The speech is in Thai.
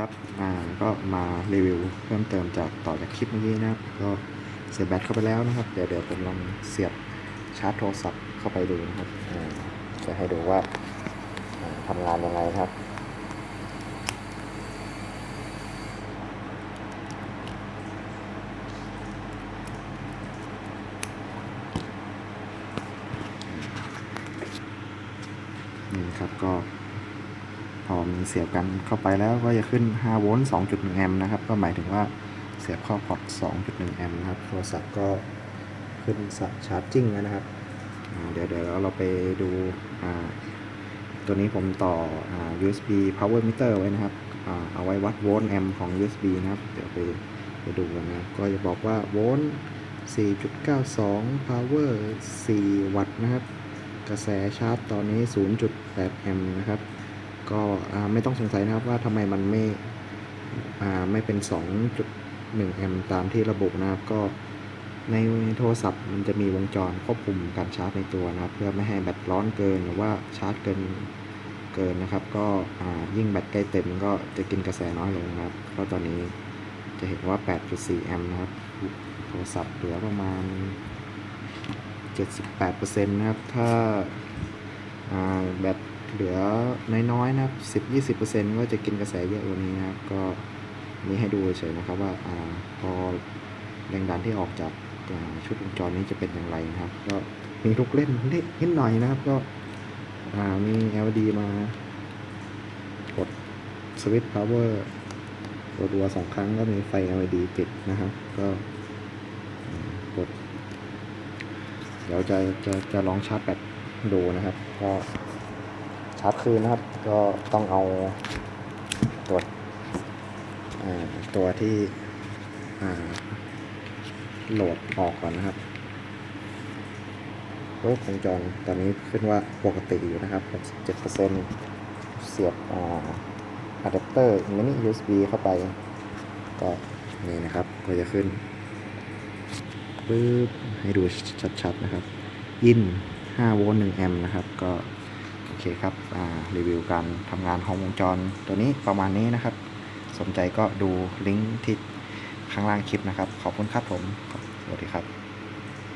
ครับอ่าก็มารีวิวเพิ่มเติมจากต่อจากคลิปเมื่อกี้นะครับก็เสียบแบตเข้าไปแล้วนะครับ เดี๋ยวเดี๋ยวผมลองเสียบชาร์จโทรศัพท์เข้าไปดูนะครับจะให้ดูว่าทำงานยังไงครับนี่ครับก็ อมีเสียบกันเข้าไปแล้วก็จะขึ้น 5 โวลต์ 2.1 แอมป์นะครับ ก็หมายถึงว่าเสียบเข้าพอร์ต 2.1 แอมป์นะครับ โทรศัพท์ก็ขึ้นสะชาร์จจิ้งแล้วนะครับ เดี๋ยวเดี๋ยวเราไปดูตัวนี้ผมต่ออ USB power meter ไว้นะครับอเอาไว้วัดโวลต์แอมป์ของ USB นะครับ เดี๋ยวไปไปดูกันนะก็จะบอกว่าโวลต์ 4.92 power 4 วัตต์นะครับ กระแสชาร์จตอนนี้ 0.8 แอมป์นะครับ ก็ไม่ต้องสงสัยนะครับว่าทำไมมันไม่ไม่เป็น 2.1 แอมป์ตามที่ระบุนะครับก็ในโทรศัพท์มันจะมีวงจรควบคุมการชาร์จในตัวนะครับ เพื่อไม่ให้แบตร้อนเกินหรือว่าชาร์จเกินเกินนะครับ ก็ยิ่งแบตใกล้เต็มก็จะกินกระแสน้อยลงนะครับก็ตอนนี้จะเห็นว่า 8.4 แอมป์นะครับ โทรศัพท์เหลือประมาณ 78%นะครับ ถ้าแบต เหลือน้อยๆนะครับ10-20%ก็จะกินกระแสเยอะกว่านี้นะครับ ก็นี่ให้ดูเฉยนะครับว่าอพอแรงดันที่ออกจากชุดวงจรนี้จะเป็นอย่างไรนะครับ ก็มีลูกเล่นเล็กนิดหน่อยนะครับ ก็มี LED มากดสวิตช์ power ตัวตัวสองครั้งก็มีไฟ LED ติดนะครับ ก็กดเดี๋ยวจะจะจะลองชาร์จแบตดูนะครับ ก็ ชาร์จคืนนะครับ ก็ต้องเอาตัวตัวที่โหลดออกก่อนนะครับโลกวงจรตอนนี้ขึ้นว่าปกติอยู่นะครับ 67%เสียบอ่าอะแดปเตอร์มินิ USB เข้าไป ก็นี่นะครับ ก็จะขึ้นปึ๊บให้ดูชัดๆนะครับ อิน 5 โวลต์ 1 แอมป์นะครับ ก็ โอเคครับรีวิวการทำงานของวงจรตัวนี้ประมาณนี้นะครับ สนใจก็ดูลิงก์ที่ข้างล่างคลิปนะครับ ขอบคุณครับผม สวัสดีครับ